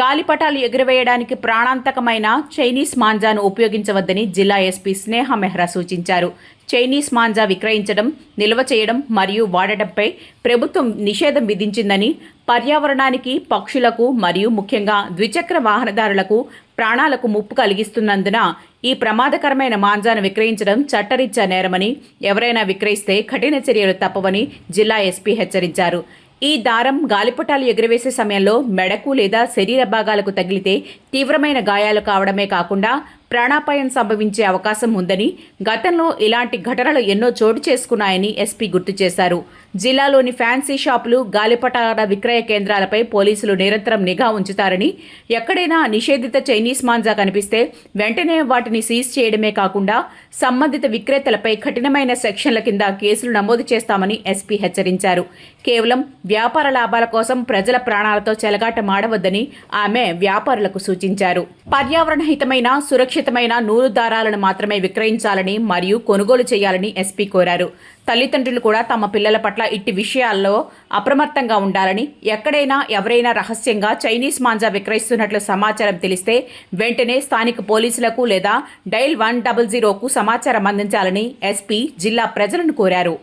గాలిపటాలు ఎగురవేయడానికి ప్రాణాంతకమైన చైనీస్ మాంజాను ఉపయోగించవద్దని జిల్లా ఎస్పీ స్నేహ మెహ్రా సూచించారు. చైనీస్ మాంజా విక్రయించడం నిల్వ చేయడం మరియు వాడటంపై ప్రభుత్వం నిషేధం విధించిందని పర్యావరణానికి పక్షులకు మరియు ముఖ్యంగా ద్విచక్ర వాహనదారులకు ప్రాణాలకు ముప్పు కలిగిస్తున్నందున ఈ ప్రమాదకరమైన మాంజాను విక్రయించడం చట్టరీత్యా నేరమని ఎవరైనా విక్రయిస్తే కఠిన చర్యలు తప్పవని జిల్లా ఎస్పీ హెచ్చరించారు. ఈ దారం గాలిపటాలు ఎగురవేసే సమయంలో మెడకు లేదా శరీర భాగాలకు తగిలితే తీవ్రమైన గాయాలు కావడమే కాకుండా ప్రాణాపాయం సంభవించే అవకాశం ఉందని గతంలో ఇలాంటి ఘటనలు ఎన్నో చోటు చేసుకున్నాయని ఎస్పీ గుర్తు చేశారు. జిల్లాలోని ఫ్యాన్సీ షాపులు గాలిపటాల విక్రయ కేంద్రాలపై పోలీసులు నిరంతరం నిఘా ఉంచుతారని ఎక్కడైనా నిషేధిత చైనీస్ మాంజా కనిపిస్తే వెంటనే వాటిని సీజ్ చేయడమే కాకుండా సంబంధిత విక్రేతలపై కఠినమైన సెక్షన్ల కింద కేసులు నమోదు చేస్తామని ఎస్పీ హెచ్చరించారు. కేవలం వ్యాపార లాభాల కోసం ప్రజల ప్రాణాలతో చెలగాటమాడవద్దని ఆమె వ్యాపారులకు సూచించారు. పర్యావరణ హితమైన సురక్షితమైన నూలు దారాలను మాత్రమే విక్రయించాలని మరియు కొనుగోలు చేయాలని ఎస్పీ కోరారు. తల్లిదండ్రులు కూడా తమ పిల్లల పట్ల ఇట్టి విషయాల్లో అప్రమత్తంగా ఉండాలని ఎక్కడైనా ఎవరైనా రహస్యంగా చైనీస్ మాంజా విక్రయిస్తున్నట్లు సమాచారం తెలిస్తే వెంటనే స్థానిక పోలీసులకు లేదా డైల్ వన్ డబల్ జీరోకు సమాచారం అందించాలని ఎస్పీ జిల్లా ప్రజలను కోరారు.